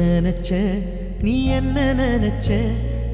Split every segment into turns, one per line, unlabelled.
நினைச்ச நீ என்ன நினைச்ச?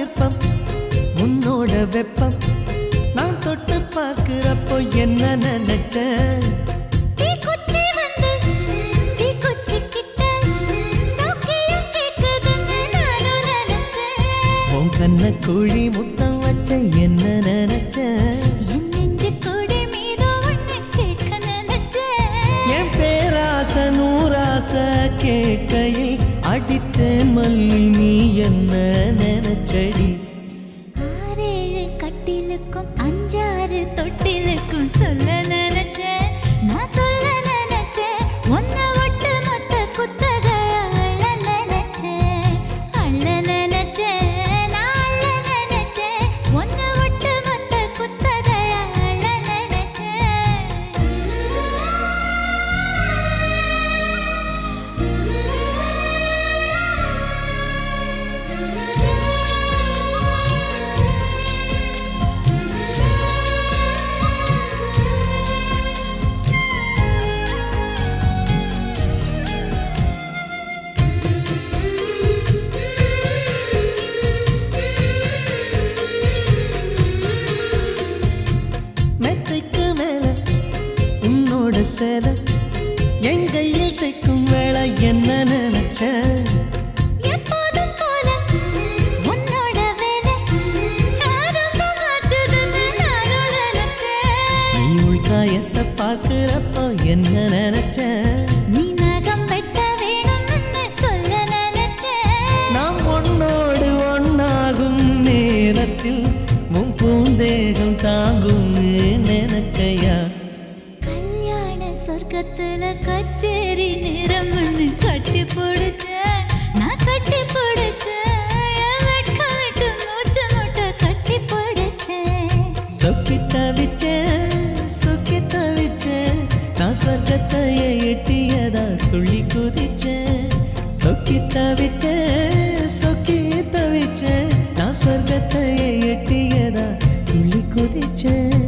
சிற்பம் உன்னோட வெப்பம். நான் தொட்டு பார்க்கிறப்போ என்ன நினைச்ச? கண்ண குழி முத்தம் வச்ச என்ன நினைச்ச?
என் நெஞ்சு
ஆச கேட்கையில் அடித்தேன் மல்லி நீ என்ன நினைச்சடி?
ஆறேழு கட்டிலுக்கும் அஞ்சாறு தொட்டிலுக்கும்
சொல்லல. உன்னோட சேலை என் கையில் சேர்க்கும் வேலை என்ன நினைச்ச? உள்காயத்தை பார்க்கிறப்போ என்ன நினைச்ச?
நீ நகம் வெட்ட வேணும்னு சொல்ல நினைச்சேன்.
நாம் ஒன்னோடு ஒன்னாகும் நேரத்தில் உன் பூந்தேகம் நினைச்சையா?
சொர்க்கத்துல கச்சேரி நேரம்னு கட்டி பிடிச்சேன் நான் கட்டி பிடிச்சேன்
சொக்கி தவிச்சேன் சொக்கி தவிச்சேன் நான் சொர்க்கத்தையே எட்டியதா துள்ளி குதிச்சேன் சொக்கி தவிச்சேன் சொக்கி தவிச்சேன் நான் சொர்க்கத்தையே எட்டியதா துள்ளி குதிச்சேன்